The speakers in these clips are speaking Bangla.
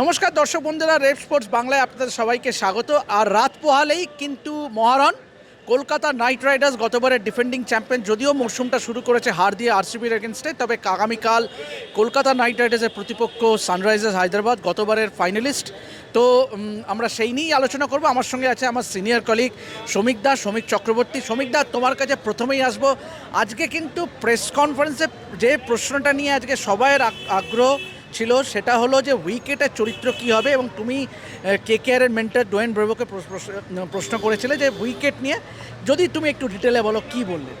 নমস্কার, দর্শক বন্ধুরা রেড স্পোর্টস বাংলায় আপনাদের সবাইকে স্বাগত। আর রাত পোহালেই কিন্তু মহারণ। কলকাতা নাইট রাইডার্স গতবারের ডিফেন্ডিং চ্যাম্পিয়ন যদিও মরশুমটা শুরু করেছে হার দিয়ে আরসিবির এগেনস্টে তবে আগামীকাল কলকাতা নাইট রাইডার্সের প্রতিপক্ষ সানরাইজার্স হায়দ্রাবাদ, গতবারের ফাইনালিস্ট তো আমরা সেই নিয়েই আলোচনা করব। আমার সঙ্গে আছে আমার সিনিয়র কলিগ শ্রমিক দাস শ্রমিক চক্রবর্তী। শ্রমিক দা, তোমার কাছে প্রথমেই আসব। আজকে কিন্তু প্রেস কনফারেন্সে যে প্রশ্নটা নিয়ে আজকে সবাইয়ের আগ্রহ ছিল, সেটা হলো যে উইকেটের চরিত্র কি হবে এবং তুমি কে কে আর মেন্টার ডোয়েন ব্রেভোকে প্রশ- প্রশ- প্রশ্ন করেছিলে যে উইকেট নিয়ে যদি তুমি একটু ডিটেলে বলো কি বললে?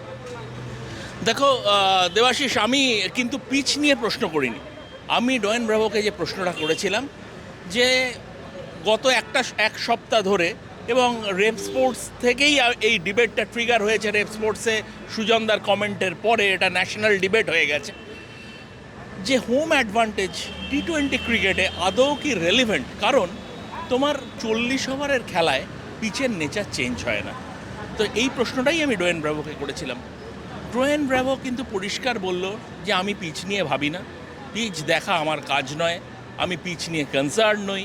দেখো দেবাশিস, আমি কিন্তু পিচ নিয়ে প্রশ্ন করিনি। আমি ডোয়েন ব্রাভোকে যে প্রশ্নটা করেছিলাম যে গত একটা এক সপ্তাহ ধরে এবং রেপ স্পোর্টস থেকেই এই ডিবেটটা ট্রিগার হয়েছে। রেপ স্পোর্টসে সুজনদার কমেন্টের পরে এটা ন্যাশনাল ডিবেট হয়ে গেছে। যে হোম অ্যাডভান্টেজ টি টোয়েন্টি ক্রিকেটে আদৌ কি রেলিভেন্ট কারণ তোমার চল্লিশ ওভারের খেলায় পিচের নেচার চেঞ্জ হয় না। তো এই প্রশ্নটাই আমি ডোয়েন ব্রাভোকে করেছিলাম। ডোয়েন ব্র্যাভো কিন্তু পরিষ্কার বলল যে, আমি পিচ নিয়ে ভাবি না। পিচ দেখা আমার কাজ নয়। আমি পিচ নিয়ে কনসার্ন নই।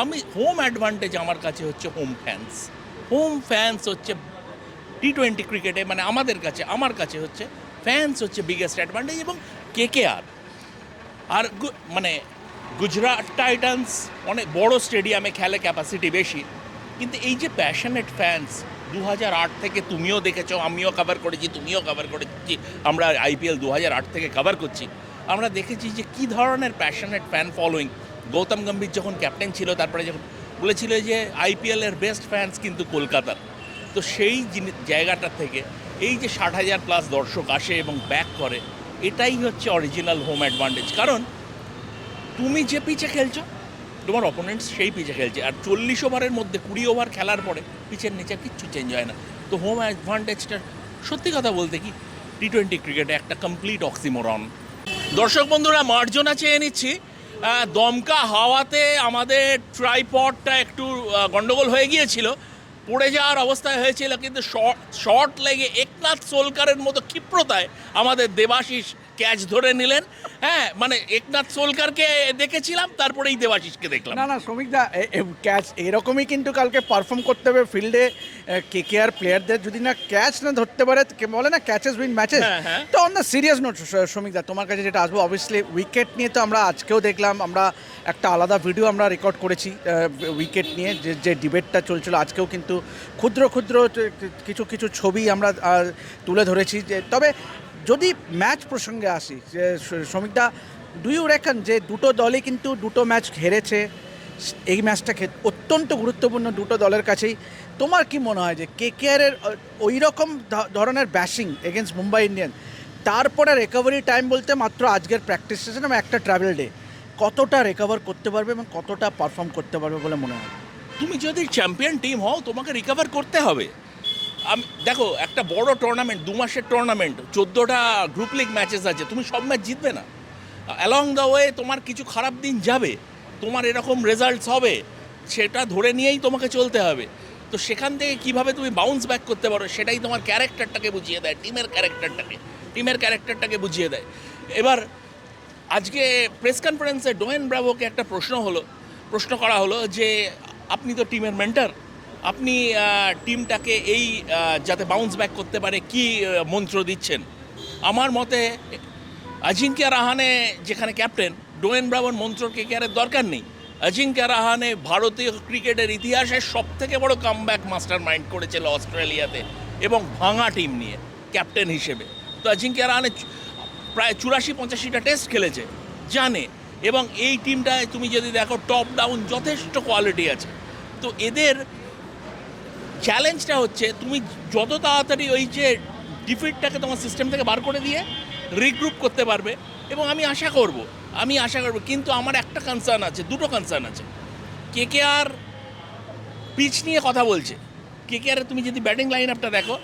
আমি হোম অ্যাডভান্টেজ আমার কাছে হচ্ছে হোম ফ্যান্স হোম ফ্যান্স হচ্ছে টি টোয়েন্টি ক্রিকেটে মানে আমাদের কাছে, আমার কাছে হচ্ছে ফ্যান্স হচ্ছে বিগেস্ট অ্যাডভান্টেজ এবং কে কে আর আর মানে গুজরাট টাইটান্স অনেক বড় স্টেডিয়ামে খেলে ক্যাপাসিটি বেশি। কিন্তু এই যে প্যাশনেট ফ্যান্স দু হাজার আট থেকে তুমিও দেখেছ, আমিও কভার করেছি, তুমিও কভার করেছি, আমরা আইপিএল দু হাজার আট থেকে কভার করছি। আমরা দেখেছি যে কী ধরনের passionate fan following Gautam Gambhir যখন ক্যাপ্টেন ছিল, তারপরে যখন বলেছিল যে আইপিএলের বেস্ট ফ্যান্স কিন্তু কলকাতার তো সেই জায়গাটা থেকে এই যে ষাট হাজার প্লাস দর্শক আসে এবং ব্যাক করে এটাই হচ্ছে অরিজিনাল হোম অ্যাডভান্টেজ কারণ তুমি যে পিচে খেলছো তোমার অপোনেন্টস সেই পিচে খেলছে। আর চল্লিশ ওভারের মধ্যে কুড়ি ওভার খেলার পরে পিচের নিচে কিচ্ছু চেঞ্জ হয় না। তো হোম অ্যাডভান্টেজটা সত্যি কথা বলতে কি টি টোয়েন্টি ক্রিকেটে একটা কমপ্লিট অক্সিমোরন দর্শক বন্ধুরা মার্জনা চেয়ে নিচ্ছি। দমকা হাওয়াতে আমাদের ট্রাইপডটা একটু আহ, গন্ডগোল হয়ে গিয়েছিল। পড়ে যাওয়ার অবস্থায় হয়েছিল কিন্তু শর্ট শর্ট লেগে একনাথ সোলকারের মতো ক্ষিপ্রতায় আমাদের দেবাশিস ক্যাচ ধরে নিলেন। হ্যাঁ মানে একনাথ সোলকারকে দেখেছিলাম তারপরেই দেবাশিসকে দেখলাম। না না শ্রমিক দা ক্যাচ এরকমই কিন্তু কালকে পারফর্ম করতে হবে ফিল্ডে কে কে আর প্লেয়ারদের যদি না ক্যাচ না ধরতে পারে বলে না ক্যাচেস উইন ম্যাচেস। তো অন দ্য সিরিয়াস নোট শ্রমিক দা তোমার কাছে যেটা আসব অবভিয়াসলি উইকেট নিয়ে তো আমরা আজকেও দেখলাম আমরা একটা আলাদা ভিডিও আমরা রেকর্ড করেছি উইকেট নিয়ে যে যে ডিবেটটা চলছিল আজকেও কিন্তু ক্ষুদ্র ক্ষুদ্র কিছু কিছু ছবি আমরা তুলে ধরেছি যে তবে যদি ম্যাচ প্রসঙ্গে আসি, যে শ্রমিকদা ডু ইউ যে দুটো দলই কিন্তু দুটো ম্যাচ হেরেছে এই ম্যাচটা অত্যন্ত গুরুত্বপূর্ণ দুটো দলের কাছেই। তোমার কি মনে হয় যে কে কে আরের ওই রকম ধরনের ব্যাশিং এগেনস্ট মুম্বাই ইন্ডিয়ান, তারপরে রিকভারি টাইম বলতে মাত্র আজকের প্র্যাকটিস সেশন এবং একটা ট্রাভেল ডে কতটা রিকভার করতে পারবে এবং কতটা পারফর্ম করতে পারবে বলে মনে হয়? তুমি যদি চ্যাম্পিয়ন টিম হও, তোমাকে রিকভার করতে হবে। আমি, দেখো, একটা বড় টুর্নামেন্ট দু মাসের টুর্নামেন্ট চোদ্দোটা গ্রুপ লিগ ম্যাচেস আছে, তুমি সব ম্যাচ জিতবে না। অ্যালং দ্য ওয়ে তোমার কিছু খারাপ দিন যাবে, তোমার এরকম রেজাল্টস হবে, সেটা ধরে নিয়েই তোমাকে চলতে হবে। তো সেখান থেকে কীভাবে তুমি বাউন্স ব্যাক করতে পারো, সেটাই তোমার ক্যারেক্টারটাকে বুঝিয়ে দেয় টিমের ক্যারেক্টারটাকে টিমের ক্যারেক্টারটাকে বুঝিয়ে দেয়। এবার, আজকে প্রেস কনফারেন্সে ডোয়েন ব্রাভোকে একটা প্রশ্ন হলো, প্রশ্ন করা হলো যে, আপনি তো টিমের মেন্টার আপনি টিমটাকে এই যাতে বাউন্স ব্যাক করতে পারে, কি মন্ত্র দিচ্ছেন? আমার মতে অজিঙ্ক্য রাহানে যেখানে ক্যাপ্টেন ডোয়েন ব্রাভোর মন্ত্র কে কেয়ারের দরকার নেই। অজিঙ্ক্য রাহানে ভারতীয় ক্রিকেটের ইতিহাসে সব থেকে বড় কামব্যাক মাস্টার মাইন্ড করেছিল অস্ট্রেলিয়াতে এবং ভাঙা টিম নিয়ে ক্যাপ্টেন হিসেবে। তো অজিঙ্ক্য রাহানে প্রায় চুরাশি পঁচাশিটা টেস্ট খেলেছে, জানে। এবং এই টিমটায় তুমি যদি দেখো টপ ডাউন যথেষ্ট কোয়ালিটি আছে। তো এদের চ্যালেঞ্জটা হচ্ছে তুমি যত তাড়াতাড়ি ওই যে ডিফিটটাকে তোমার সিস্টেম থেকে বার করে দিয়ে রিগ্রুপ করতে পারবে এবং আমি আশা করব, আমি আশা করব, কিন্তু আমার একটা কনসার্ন আছে, দুটো কনসার্ন আছে। কে কে আর পিচ নিয়ে কথা বলছে। কে কে আর তুমি যদি ব্যাটিং লাইন আপটা দেখো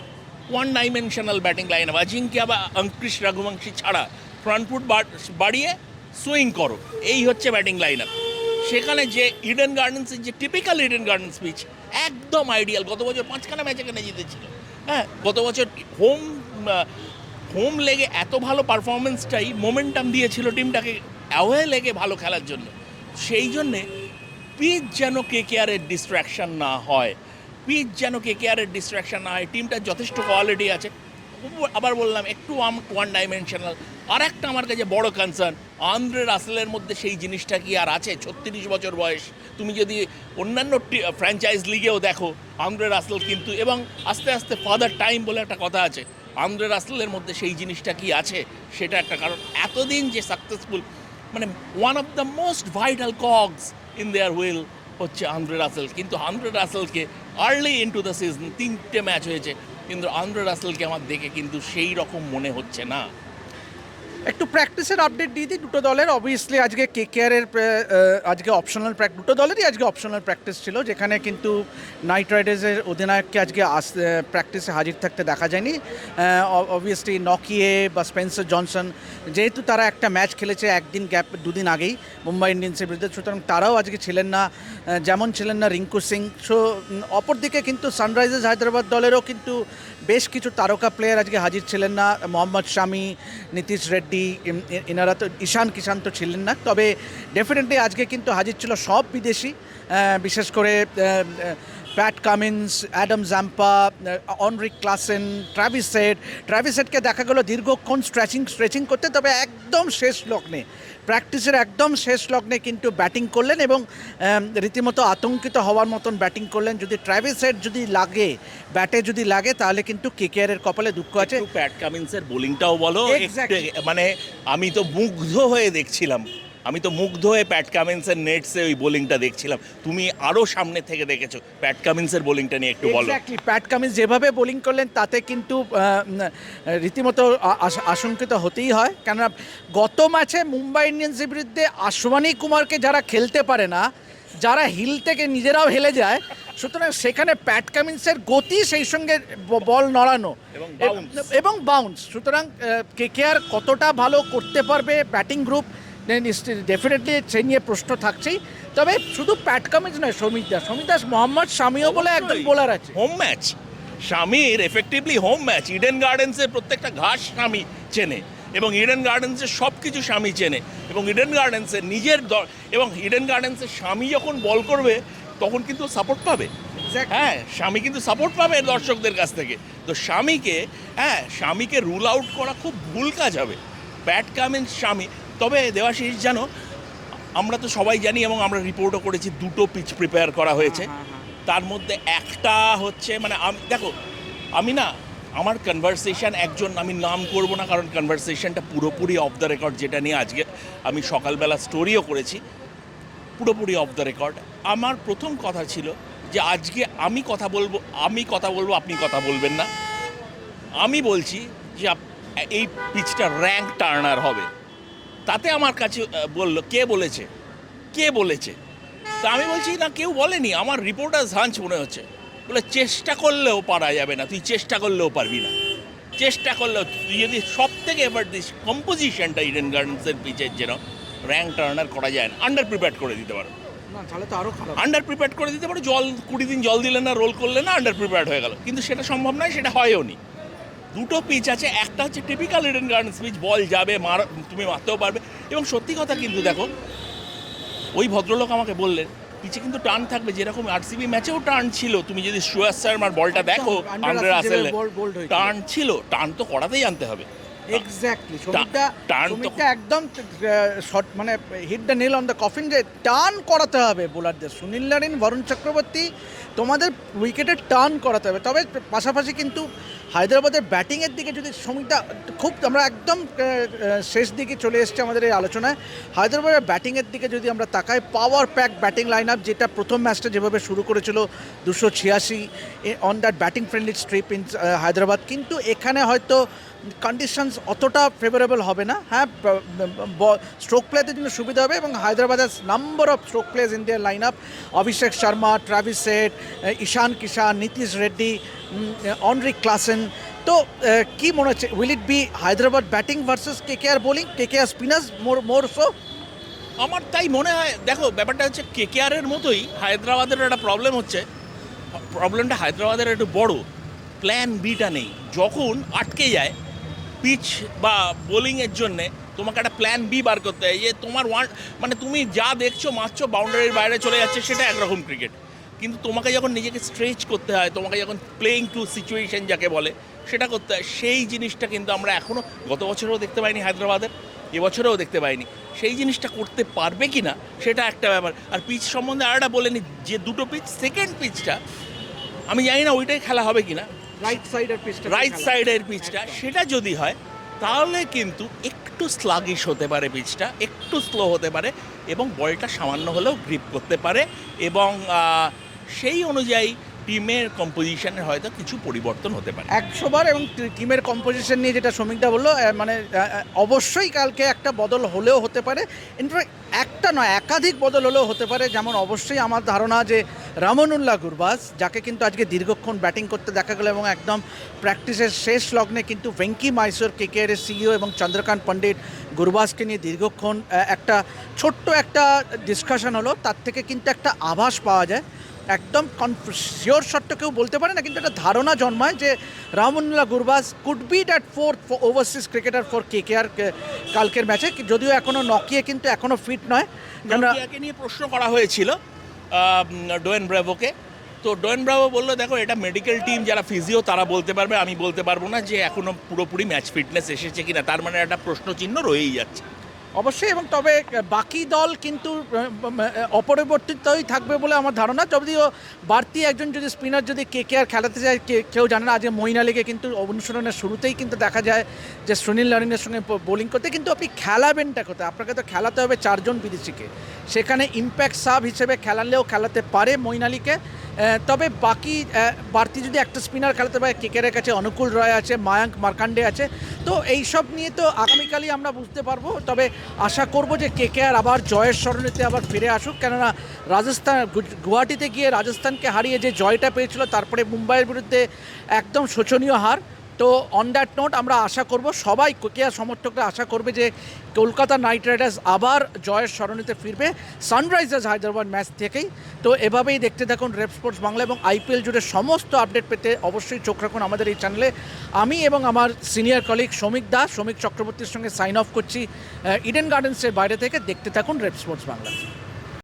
one dimensional batting line up Ajinkya বা অঙ্কৃশ রঘুবংশী ছাড়া ফ্রন্ট ফুট বাড়িয়ে সুইং করো। এই হচ্ছে ব্যাটিং লাইন আপ সেখানে যে ইডেন গার্ডেন্সের যে টিপিক্যাল ইডেন গার্ডেন্স পিচ একদম আইডিয়াল গত বছর পাঁচখানা ম্যাচ এখানে জিতেছিল। হ্যাঁ গত বছর হোম হোম লেগে এত ভালো পারফরমেন্সটাই মোমেন্টাম দিয়েছিল টিমটাকে অ্যাওয়ে লেগে ভালো খেলার জন্য। সেই জন্যে পিচ যেন কে কেয়ারের ডিস্ট্র্যাকশন না হয়। পিচ যেন কে কেয়ারের ডিস্ট্র্যাকশন না হয় টিমটার যথেষ্ট কোয়ালিটি আছে। আবার বললাম, একটু ওয়ান ডাইমেনশনাল আর একটা আমার কাছে বড় কনসার্ন আন্দ্রে রাসেলের মধ্যে সেই জিনিসটা কি আর আছে? ছত্রিশ বছর বয়স। তুমি যদি অন্যান্য ফ্র্যাঞ্চাইজ লিগেও দেখো, আন্দ্রে রাসেল কিন্তু, এবং আস্তে আস্তে ফাদার টাইম বলে একটা কথা আছে, আন্দ্রে রাসেলের মধ্যে সেই জিনিসটা কি আছে? সেটা একটা কারণ। এতদিন যে সাকসেসফুল মানে one of the most vital cogs in their wheel হচ্ছে আন্দ্রে রাসেল। কিন্তু Andre রাসেলকে early in to the season তিনটে ম্যাচ হয়েছে। কিন্তু আন্দ্রে রাসেলকে আমার দেখে কিন্তু সেই রকম মনে হচ্ছে না। একটু প্র্যাকটিসের আপডেট দিয়ে দিই, দুটো দলের। অবভিয়াসলি আজকে কে কেয়ারের আজকে অপশনাল প্র্যাক দুটো দলেরই আজকে অপশনাল প্র্যাকটিস ছিল, যেখানে কিন্তু নাইট রাইডার্সের অধিনায়ককে আজকে আস প্র্যাকটিসে হাজির থাকতে দেখা যায়নি। অবভিয়াসলি নকিয়ে বা স্পেন্সার জনসন যেহেতু তারা একটা ম্যাচ খেলেছে একদিন গ্যাপ দুদিন আগেই, মুম্বাই ইন্ডিয়ান্সের বিরুদ্ধে, সুতরাং তারাও আজকে ছিলেন না। যেমন ছিলেন না রিঙ্কু সিং। সো অপরদিকে কিন্তু সানরাইজার্স হায়দ্রাবাদ দলেরও কিন্তু বেশ কিছু তারকা প্লেয়ার আজকে হাজির ছিলেন না। মোহাম্মদ শামি, নীতিশ রেড্ডি এনারা তো, ঈশান কিষান তো ছিলেন না। তবে ডেফিনেটলি আজকে কিন্তু হাজির ছিল সব বিদেশি। বিশেষ করে Pat Cummins Adam Zampa Anrich Klaasen Travis Head ট্রাভিসেটকে দেখা গেলো দীর্ঘক্ষণ স্ট্রেচিং স্ট্রেচিং করতে তবে একদম শেষ লগ্নে। প্র্যাকটিসের একদম শেষ লগ্নে কিন্তু ব্যাটিং করলেন এবং রীতিমতো আতঙ্কিত হওয়ার মতন ব্যাটিং করলেন। যদি ট্রাভিসেট যদি লাগে ব্যাটে যদি লাগে তাহলে কিন্তু কেকেআরের কপালে দুঃখ আছে। প্যাট কামিন্সের বোলিংটাও বলো। মানে আমি তো মুগ্ধ হয়ে দেখছিলাম। আমি তো মুগ্ধ হয়ে প্যাট কামিন্সের নেটসে ওই বোলিংটা দেখছিলাম। তুমি আরও সামনে থেকে দেখেছ। প্যাট কামিন্সের বোলিংটা নিয়ে একটু বলো। প্যাট কামিন্স যেভাবে বোলিং করলেন তাতে কিন্তু রীতিমতো আশঙ্কিত হতেই হয়। কেননা গত ম্যাচে মুম্বাই ইন্ডিয়ান্সের বিরুদ্ধে আশওয়ানি কুমারকে যারা খেলতে পারে না যারা হিল থেকে নিজেরাও হেলে যায় সুতরাং সেখানে প্যাট কামিন্সের গতি সেই সঙ্গে বল নড়ানো। এবং বাউন্স সুতরাং কেকেআর কতটা ভালো করতে পারবে ব্যাটিং গ্রুপ ডেফিনেটলি সেই নিয়ে প্রশ্ন থাকছেই। তবে শুধু প্যাট কামিন্স নয় সৌমিক দাস। সৌমিক দাস মোহাম্মদ শামিও বলে একজন বোলার আছে। হোম ম্যাচ স্বামীর এফেক্টিভলি হোম ম্যাচ ইডেন গার্ডেন্সের প্রত্যেকটা ঘাস স্বামী চেনে এবং ইডেন গার্ডেন্সের সব কিছু স্বামী চেনে এবং ইডেন গার্ডেন্সের নিজের এবং ইডেন গার্ডেন্সের স্বামী যখন বল করবে তখন কিন্তু সাপোর্ট পাবে। হ্যাঁ স্বামী কিন্তু সাপোর্ট পাবে দর্শকদের কাছ থেকে। তো স্বামীকে হ্যাঁ স্বামীকে রুল আউট করা খুব ভুল কাজ হবে। প্যাট কামিন্স স্বামী তবে দেওয়াশিস জানো আমরা তো সবাই জানি এবং আমরা রিপোর্টও করেছি দুটো পিচ প্রিপেয়ার করা হয়েছে। তার মধ্যে একটা হচ্ছে মানে আমি দেখো আমি না আমার কনভারসেশন একজন আমি নাম করব না কারণ কনভারসেশনটা পুরোপুরি অফ দ্য রেকর্ড যেটা নিয়ে আজকে আমি সকালবেলা স্টোরিও করেছি পুরোপুরি অফ দ্য রেকর্ড আমার প্রথম কথা ছিল যে আজকে আমি কথা বলব আমি কথা বলব আপনি কথা বলবেন না। আমি বলছি যে এই পিচটা র্যাঙ্ক টার্নার হবে। তাতে আমার কাছে বলল কে বলেছে? কে বলেছে? তা আমি বলছি না কেউ বলেনি আমার রিপোর্টার হাঞ্চ মনে হচ্ছে। বলে চেষ্টা করলেও পারা যাবে না তুই চেষ্টা করলেও পারবি না। চেষ্টা করলেও তুই যদি সব থেকে এবার দিস কম্পোজিশনটা ইডেন গার্ডেন্সের পিচের যেন র্যাঙ্ক টার্নার করা যায় না আন্ডার প্রিপেয়ার করে দিতে পারো। না তাহলে তো আরও খারাপ। আন্ডার প্রিপেয়ার করে দিতে পারো জল কুড়ি দিন জল দিলে না রোল করলে না আন্ডার প্রিপেয়ার হয়ে গেল। কিন্তু সেটা সম্ভব নয় সেটা হয়ও নি। দুটো পিচ আছে একটা হচ্ছে typical Eden Gardens pitch ball যাবে মার তুমি মারতেও পারবে। এবং সত্যি কথা কিন্তু দেখো ওই ভদ্রলোক আমাকে বললেন পিচে কিন্তু টান থাকবে যেরকম আরসিবি ম্যাচেও টান ছিল। তুমি যদি সুয়াস শর্মার বলটা দেখো আন্ডার আসেলে। টান ছিল টান তো করাতেই আনতে হবে। এক্স্যাক্টলি সমিতদা টান একদম শর্ট মানে hit the nail on the coffin যে টার্ন করাতে হবে বোলারদের সুনীল নারিন বরুণ চক্রবর্তী তোমাদের উইকেটে টার্ন করাতে হবে। তবে পাশাপাশি কিন্তু হায়দ্রাবাদের ব্যাটিংয়ের দিকে যদি সমিতা খুব আমরা একদম শেষ দিকে চলে এসেছে আমাদের এই আলোচনায়, হায়দ্রাবাদের ব্যাটিংয়ের দিকে যদি আমরা তাকাই power pack batting line up যেটা প্রথম ম্যাচটা যেভাবে শুরু করেছিল দুশো ছিয়াশি on that batting friendly strip in Hyderabad, কিন্তু এখানে হয়তো কন্ডিশনস অতটা ফেভারেবল হবে না। হ্যাঁ স্ট্রোক প্লেতে জন্য সুবিধা হবে এবং হায়দ্রাবাদের number of stroke players in their line up Abhishek Sharma Travis Head Ishan Kishan Nitish Reddy Heinrich Klaasen. তো কি মনে হচ্ছে will it be Hyderabad batting versus K K R bowling K K R spinners more more so আমার তাই মনে হয়, দেখো, ব্যাপারটা হচ্ছে কেকেআরের মতোই হায়দ্রাবাদের একটা প্রবলেম হচ্ছে। প্রবলেমটা হায়দ্রাবাদের একটু বড়। প্ল্যান বিটা নেই। যখন আটকে যায় পিচ বা বোলিংয়ের জন্যে, তোমাকে একটা প্ল্যান বি বার করতে হয়। যে তোমার ওয়ান মানে তুমি যা দেখছ, মারছো বাউন্ডারির বাইরে চলে যাচ্ছে, সেটা একরকম ক্রিকেট কিন্তু তোমাকে যখন নিজেকে স্ট্রেচ করতে হয় তোমাকে যখন প্লেইং টু সিচুয়েশন যাকে বলে সেটা করতে হয়। সেই জিনিসটা কিন্তু আমরা এখনও গত বছরেও দেখতে পাইনি হায়দ্রাবাদের এবছরেও দেখতে পাইনি। সেই জিনিসটা করতে পারবে কি না সেটা একটা ব্যাপার। আর পিচ সম্বন্ধে আর একটা বলে নি যে দুটো পিচ সেকেন্ড পিচটা আমি জানি না ওইটাই খেলা হবে কি না। রাইট সাইডের পিচটা রাইট সাইডের পিচটা সেটা যদি হয় তাহলে কিন্তু একটু স্লাগিশ হতে পারে পিচটা একটু স্লো হতে পারে এবং বলটা সামান্য হলেও গ্রিপ করতে পারে এবং সেই অনুযায়ী টিমের কম্পোজিশনের হয়তো কিছু পরিবর্তন হতে পারে। একশো বার এবং টিমের কম্পোজিশন নিয়ে যেটা শ্রমিকদা বলল মানে অবশ্যই কালকে একটা বদল হলেও হতে পারে। ইনফ্যাক্ট একটা নয়, একাধিক বদল হলেও হতে পারে। যেমন অবশ্যই আমার ধারণা যে রামনুল্লাহ গুরবাস যাকে কিন্তু আজকে দীর্ঘক্ষণ ব্যাটিং করতে দেখা গেল এবং একদম প্র্যাকটিসের শেষ লগ্নে কিন্তু ভেঙ্কি মাইসোর কেকেআর সিইও এবং চন্দ্রকান্ত পণ্ডিত গুরবাসকে নিয়ে দীর্ঘক্ষণ একটা ছোট্ট একটা ডিসকাশন হলো। তার থেকে কিন্তু একটা আভাস পাওয়া যায়। একদম শিওর শট কেউ বলতে পারে না, কিন্তু একটা ধারণা জন্মায় যে Rahmanullah Gurbaz could be that fourth overseas cricketer for K K R কালকের ম্যাচে যদিও এখনও নকিয়ে কিন্তু এখনও ফিট নয়। নকিয়াকে নিয়ে প্রশ্ন করা হয়েছিল ডোয়েন ব্রাভোকে। তো ডোয়েন ব্রাভো বলল, দেখো, এটা মেডিকেল টিম যারা ফিজিও তারা বলতে পারবে, আমি বলতে পারব না যে এখনও পুরোপুরি ম্যাচ ফিটনেস এসেছে কিনা। তার মানে একটা প্রশ্ন চিহ্ন রয়েই যাচ্ছে। অবশ্যই এবং তবে বাকি দল কিন্তু অপরিবর্তিতই থাকবে বলে আমার ধারণা। যদিও বাড়তি একজন যদি স্পিনার যদি কে কে আর খেলাতে যায় কে- কেউ জানে না আজকে মইন আলীকে কিন্তু অনুশীলনের শুরুতেই কিন্তু দেখা যায় যে সুনীল নারিনের সঙ্গে বোলিং করতে। কিন্তু আপনি খেলাবেনটা কোথায়? আপনাকে তো খেলাতে হবে চারজন বিদেশিকে। সেখানে ইম্প্যাক্ট সাব হিসেবে খেলালেও খেলাতে পারে মইন আলীকে। আহ, তবে বাকি বাড়তি যদি একটা স্পিনার খেলাতে পারে কেকেরের কাছে অনুকূল রয় আছে, মায়াঙ্ক মার্কান্ডে আছে। তো এই সব নিয়ে তো আগামীকালই আমরা বুঝতে পারব। তবে আশা করব যে কেকেআর আবার জয়ের স্মরণীতে আবার ফিরে আসুক। কেননা রাজস্থান গুয়াহাটিতে গিয়ে রাজস্থানকে হারিয়ে যে জয়টা পেয়েছিল, তারপরে মুম্বাইয়ের বিরুদ্ধে একদম শোচনীয় হার। তো অন দ্যাট নোট আমরা আশা করব সবাই কেকেআর সমর্থকরা আশা করবে যে কলকাতা নাইট রাইডার্স আবার জয়ের স্মরণীতে ফিরবে। সানরাইজার্স হায়দ্রাবাদ ম্যাচ থেকেই। তো এভাবেই দেখতে থাকুন রেপ স্পোর্টস বাংলা এবং আইপিএল জুড়ে সমস্ত আপডেট পেতে অবশ্যই চোখ রাখুন আমাদের এই চ্যানেলে আমি এবং আমার সিনিয়র কলিগ শ্রমিক দাস শ্রমিক চক্রবর্তীর সঙ্গে সাইন অফ করছি ইডেন গার্ডেন্সের বাইরে থেকে। দেখতে থাকুন রেপ স্পোর্টস বাংলা।